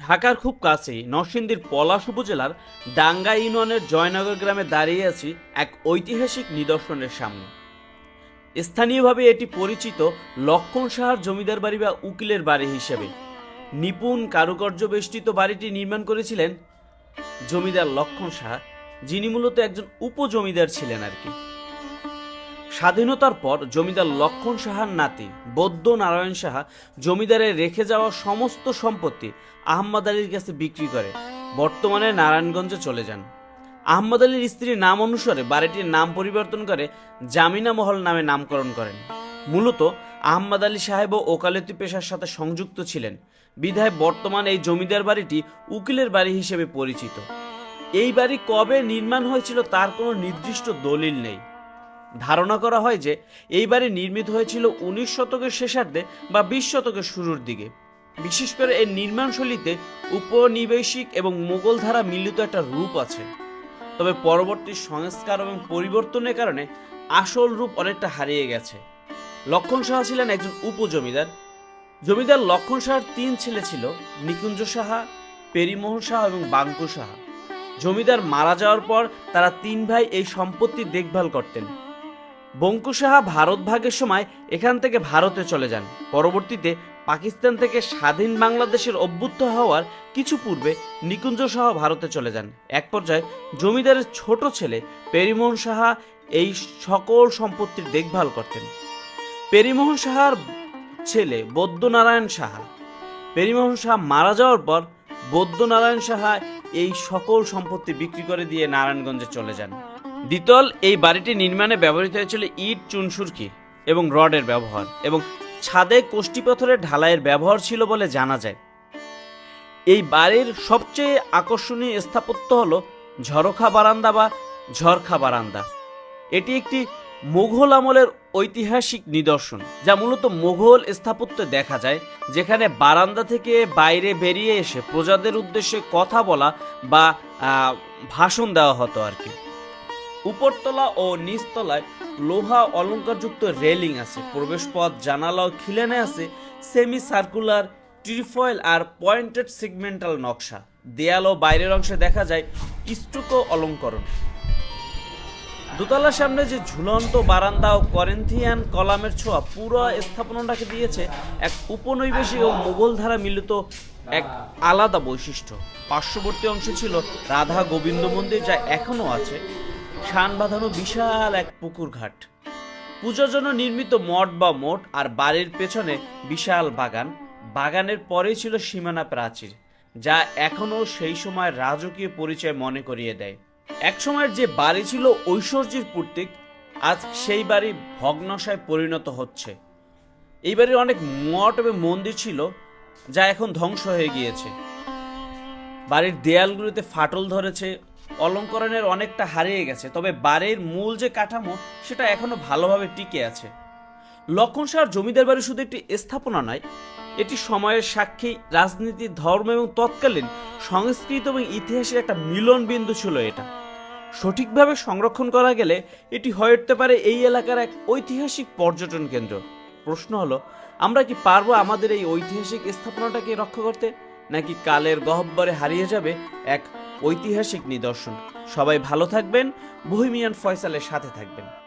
ঢাকার খুব কাছেই নরসিংদীর পলাশ উপজেলার ডাঙ্গা ইউনিয়নের জয়নগর গ্রামে দাঁড়িয়ে আছি এক ঐতিহাসিক নিদর্শনের সামনে। স্থানীয়ভাবে এটি পরিচিত লক্ষণ সাহার জমিদার বাড়ি বা উকিলের বাড়ি হিসেবে। নিপুণ কারুকার্য বেষ্টিত বাড়িটি নির্মাণ করেছিলেন জমিদার লক্ষণ সাহা, যিনি মূলত একজন উপজমিদার ছিলেন আর কি। স্বাধীনতার পর জমিদার লক্ষণ সাহার নাতি, বৌদ্ধ নারায়ণ সাহা, জমিদারের রেখে যাওয়া সমস্ত সম্পত্তি আহম্মদ আলীর কাছে বিক্রি করে। বর্তমানে নারায়ণগঞ্জে চলে যান। আহম্মদ আলীর স্ত্রীর নাম অনুসারে বাড়িটির নাম পরিবর্তন করে জামিনা মহল নামে নামকরণ করেন। মূলত আহম্মদ আলী সাহেব ও ওকালতি পেশার সাথে সংযুক্ত ছিলেন। বিধায় বর্তমান এই জমিদার বাড়িটি উকিলের বাড়ি হিসেবে পরিচিত। এই বাড়ি কবে নির্মাণ হয়েছিল তার কোনো নির্দিষ্ট দলিল নেই। ধারণা করা হয় যে এই বাড়ি নির্মিত হয়েছিল উনিশ শতকের শেষার্ধে বা বিশ শতকের শুরুর দিকে। বিশেষ করে এর নির্মাণ শৈলীতে উপনিবেশিক এবং মোগল ধারা মিলিত একটা রূপ আছে। তবে পরবর্তী সংস্কার এবং পরিবর্তনের কারণে আসল রূপ অনেকটা হারিয়ে গেছে। লক্ষণ সাহা ছিলেন একজন উপজমিদার। জমিদার লক্ষণ সাহার তিন ছেলে ছিল, নিকুঞ্জ সাহা, পেরিমোহন সাহা এবং বাঙ্কু সাহা। জমিদার মারা যাওয়ার পর তারা তিন ভাই এই সম্পত্তির দেখভাল করতেন। বঙ্কু সাহা ভারত ভাগের সময় এখান থেকে ভারতে চলে যান। পরবর্তীতে পাকিস্তান থেকে স্বাধীন বাংলাদেশের অভ্যুত্থ হওয়ার কিছু পূর্বে নিকুঞ্জ সাহা ভারতে চলে যান। এক পর্যায়ে জমিদারের ছোট ছেলে পেরিমোহন সাহা এই সকল সম্পত্তির দেখভাল করতেন। পেরিমোহন সাহার ছেলে বৌদ্ধনারায়ণ সাহা। পেরিমোহন সাহা মারা যাওয়ার পর বৌদ্ধনারায়ণ সাহা এই সকল সম্পত্তি বিক্রি করে দিয়ে নারায়ণগঞ্জে চলে যান। দ্বিতল, এই বাড়িটি নির্মাণে ব্যবহৃত হয়েছিল ইট, চুনসুরকি এবং রডের ব্যবহার এবং ছাদে কোষ্টি পাথরের ঢালাইয়ের ব্যবহার ছিল বলে জানা যায়। এই বাড়ির সবচেয়ে আকর্ষণীয় স্থাপত্য হল ঝরখা বারান্দা বা ঝরখা বারান্দা। এটি একটি মুঘল আমলের ঐতিহাসিক নিদর্শন, যা মূলত মুঘল স্থাপত্যে দেখা যায়, যেখানে বারান্দা থেকে বাইরে বেরিয়ে এসে প্রজাদের উদ্দেশ্যে কথা বলা বা ভাষণ দেওয়া হতো আর কি। উপরতলা ও নিচতলায় লোহা অলংকারযুক্ত রেলিং আছে। প্রবেশপথ জানালা ও খিলানে আছে। সেমি সার্কুলার ট্রিফয়েল আর পয়েন্টেড সেগমেন্টাল নকশা। দেয়াল ও বাইরের অংশে দেখা যায় স্টুকো অলঙ্করণ। দোতলার সামনে যে ঝুলন্ত বারান্দা ও করেন্থিয়ান কলামের ছোঁয়া, পুরো স্থাপনাটাকে দিয়েছে এক উপনৈবেশিক ও মুঘল ধারা মিলিত এক আলাদা বৈশিষ্ট্য। পার্শ্ববর্তী অংশে ছিল রাধা গোবিন্দ মন্দির, যা এখনও আছে। শান বাঁধানো বিশাল এক পুকুর ঘাট। পূজার জন্য নির্মিত মঠ বা মোট আর বাড়ির পেছনে বিশাল বাগান। বাগানের পরেই ছিল সীমানা প্রাচীর, যা এখনও সেই সময় রাজকীয় পরিচয় মনে করিয়ে দেয়। এক সময়ের যে বাড়ি ছিল ঐশ্বর্যের প্রতীক, আজ সেই বাড়ি ভগ্নশায় পরিণত হচ্ছে। এই বাড়ির অনেক মঠ এবং মন্দির ছিল, যা এখন ধ্বংস হয়ে গিয়েছে। বাড়ির দেয়ালগুলোতে ফাটল ধরেছে অলঙ্করণের অনেকটা হারিয়ে গেছে, তবে বাড়ির মূল যে কাঠামো, সেটা এখনও ভালোভাবে টিকে আছে। লক্ষণ সাহার জমিদার বাড়ি শুধু একটি স্থাপনা নয়, এটি সময়ের সাক্ষী, রাজনীতি, ধর্ম এবং তৎকালীন সংস্কৃত এবং ইতিহাসের একটা মিলন বিন্দু ছিল এটা। সঠিকভাবে সংরক্ষণ করা গেলে এটি হয়ে উঠতে পারে এই এলাকার এক ঐতিহাসিক পর্যটন কেন্দ্র। প্রশ্ন হলো, আমরা কি পারব আমাদের এই ঐতিহাসিক স্থাপনাটাকে রক্ষা করতে, নাকি কালের গহব্বরে হারিয়ে যাবে এক ঐতিহাসিক নিদর্শন। সবাই ভালো থাকবেন বহিমিয়ান ফয়সালের সাথে থাকবেন।